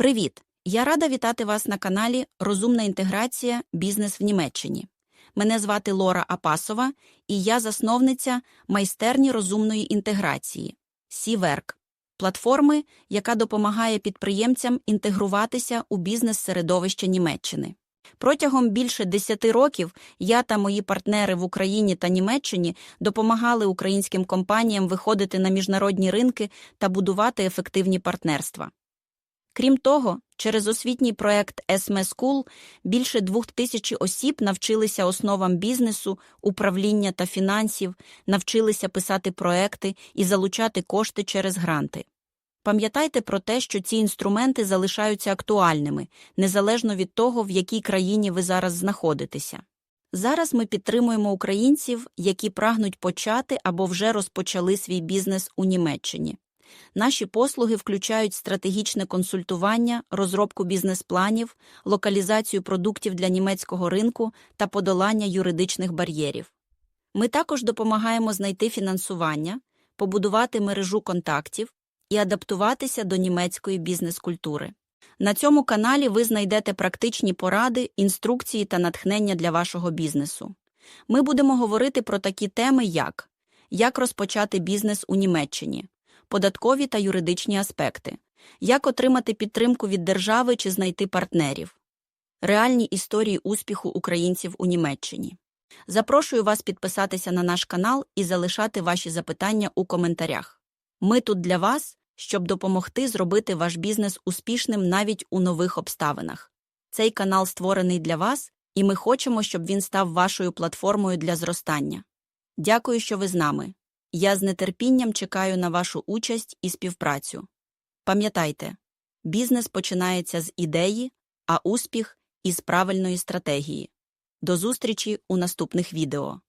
Привіт! Я рада вітати вас на каналі Розумна інтеграція Бізнес в Німеччині. Мене звати Лора Апасова, і я засновниця майстерні розумної інтеграції Сіверк, платформи, яка допомагає підприємцям інтегруватися у бізнес-середовище Німеччини. Протягом більше 10 років я та мої партнери в Україні та Німеччині допомагали українським компаніям виходити на міжнародні ринки та будувати ефективні партнерства. Крім того, через освітній проект ESME School більше двох тисяч осіб навчилися основам бізнесу, управління та фінансів, навчилися писати проекти і залучати кошти через гранти. Пам'ятайте про те, що ці інструменти залишаються актуальними, незалежно від того, в якій країні ви зараз знаходитеся. Зараз ми підтримуємо українців, які прагнуть почати або вже розпочали свій бізнес у Німеччині. Наші послуги включають стратегічне консультування, розробку бізнес-планів, локалізацію продуктів для німецького ринку та подолання юридичних бар'єрів. Ми також допомагаємо знайти фінансування, побудувати мережу контактів і адаптуватися до німецької бізнес-культури. На цьому каналі ви знайдете практичні поради, інструкції та натхнення для вашого бізнесу. Ми будемо говорити про такі теми, як як розпочати бізнес у Німеччині, податкові та юридичні аспекти, як отримати підтримку від держави чи знайти партнерів, реальні історії успіху українців у Німеччині. Запрошую вас підписатися на наш канал і залишати ваші запитання у коментарях. Ми тут для вас, щоб допомогти зробити ваш бізнес успішним навіть у нових обставинах. Цей канал створений для вас, і ми хочемо, щоб він став вашою платформою для зростання. Дякую, що ви з нами. Я з нетерпінням чекаю на вашу участь і співпрацю. Пам'ятайте, бізнес починається з ідеї, а успіх із правильної стратегії. До зустрічі у наступних відео.